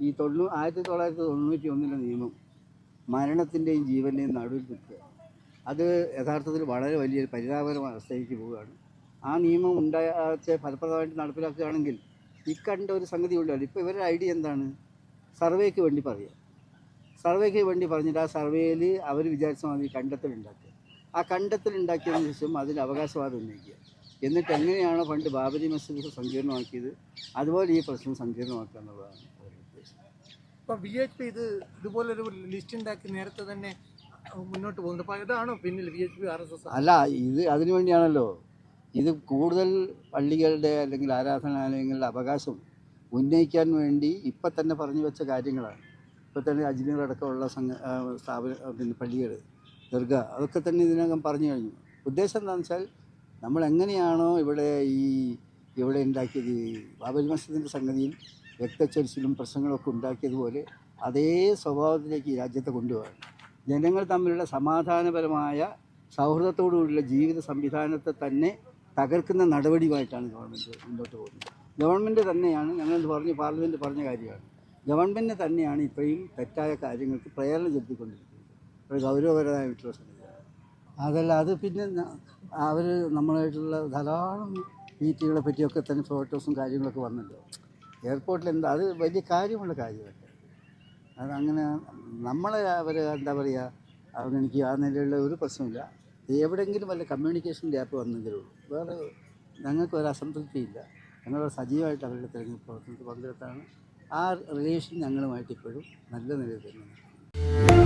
ഈ തൊണ്ണൂ ആയിരത്തി തൊള്ളായിരത്തി തൊണ്ണൂറ്റി ഒന്നിലെ നിയമം മരണത്തിന്റെയും ജീവന്റെയും നടുവിൽ നിൽക്കുക. അത് യഥാർത്ഥത്തിൽ വളരെ വലിയൊരു പരിതാപകരമായ അവസ്ഥയിലേക്ക് പോവുകയാണ്. ആ നിയമം ഉണ്ടായ ഫലപ്രദമായിട്ട് നടപ്പിലാക്കുകയാണെങ്കിൽ ഇക്കണ്ട ഒരു സംഗതി ഉണ്ടല്ലോ ഇപ്പോൾ ഇവരുടെ ഐഡിയ എന്താണ്? സർവേക്ക് വേണ്ടി പറയുക. സർവേക്ക് വേണ്ടി പറഞ്ഞിട്ട് ആ സർവേയിൽ അവർ വിചാരിച്ച മാതിരി കണ്ടെത്തലുണ്ടാക്കുക ആ കണ്ടെത്തലുണ്ടാക്കിയതിന് ശേഷം അതിൽ അവകാശവാദം ഉന്നയിക്കുക. എന്നിട്ട് എങ്ങനെയാണോ പണ്ട് ബാബരി മസ്ജിദ് സങ്കീർണമാക്കിയത്? അതുപോലെ ഈ പ്രശ്നം സങ്കീർണമാക്കുക എന്നുള്ളതാണ്. അവരുടെ വി എച്ച് പി ഇത് ഇതുപോലൊരു ലിസ്റ്റ് ഉണ്ടാക്കി നേരത്തെ തന്നെ മുന്നോട്ട് പോകുന്നത് അപ്പോൾ ഇതാണോ പിന്നിൽ V H P R S S അല്ല ഇത് അതിനു വേണ്ടിയാണല്ലോ. ഇത് കൂടുതൽ പള്ളികളുടെ അല്ലെങ്കിൽ ആരാധനാലയങ്ങളുടെ അവകാശം ഉന്നയിക്കാൻ വേണ്ടി ഇപ്പം തന്നെ പറഞ്ഞു വെച്ച കാര്യങ്ങളാണ്. ഇപ്പം തന്നെ അജ്മീറടക്കമുള്ള സംഘ സ്ഥാപന പിന്നെ പള്ളികൾ ദർഗ അതൊക്കെ തന്നെ ഇതിനകം പറഞ്ഞു കഴിഞ്ഞു. ഉദ്ദേശം എന്താണെന്ന് വെച്ചാൽ നമ്മൾ എങ്ങനെയാണോ ഇവിടെ ഈ ഇവിടെ ഉണ്ടാക്കിയത് ബാബരി മസ്ജിദിന്റെ സംഗതിയിൽ രക്തച്ചൊരിച്ചിലും പ്രശ്നങ്ങളൊക്കെ ഉണ്ടാക്കിയതുപോലെ അതേ സ്വഭാവത്തിലേക്ക് ഈ രാജ്യത്തെ കൊണ്ടുപോകാൻ. ജനങ്ങൾ തമ്മിലുള്ള സമാധാനപരമായ സൗഹൃദത്തോടുകൂടിയുള്ള ജീവിത സംവിധാനത്തെ തന്നെ തകർക്കുന്ന നടപടിയുമായിട്ടാണ് ഗവൺമെന്റ് മുന്നോട്ട് പോകുന്നത്. ഗവൺമെന്റ് തന്നെയാണ് ഞങ്ങൾ പറഞ്ഞു? പാർലമെന്റ് പറഞ്ഞ കാര്യമാണ്. ഗവൺമെന്റ് തന്നെയാണ് ഇപ്പോഴും തെറ്റായ കാര്യങ്ങൾക്ക് പ്രേരണ ചെലുത്തിക്കൊണ്ടിരിക്കുന്നത്. ഒരു ഗൗരവപരമായിട്ടുള്ള സംഗതിയാണ് അതല്ല അത് പിന്നെ അവർ നമ്മളായിട്ടുള്ള ധാരാളം മീറ്റുകളെ പറ്റിയൊക്കെ തന്നെ ഫോട്ടോസും കാര്യങ്ങളൊക്കെ വന്നല്ലോ. എയർപോർട്ടിൽ എന്താ അത് വലിയ കാര്യമുള്ള കാര്യമല്ല. അതങ്ങനെ നമ്മളെ അവർ എന്താ പറയുക അവഗണിക്കുക ആ നിലയിലുള്ള ഒരു പ്രശ്നമില്ല. എവിടെയെങ്കിലും വല്ല കമ്മ്യൂണിക്കേഷൻ ഗ്യാപ്പ് വന്നെങ്കിലേ ഉള്ളൂ. വേറെ ഞങ്ങൾക്ക് ഒരു അസംതൃപ്തിയില്ല. ഞങ്ങൾ സജീവമായിട്ട് അവരുടെ തെരഞ്ഞെടുപ്പ് പ്രവർത്തനത്തിൽ പങ്കെടുത്താണ്. ആ റിലേഷൻ ഞങ്ങളുമായിട്ട് ഇപ്പോഴും നല്ല നിലയിൽ തന്നെയാണ്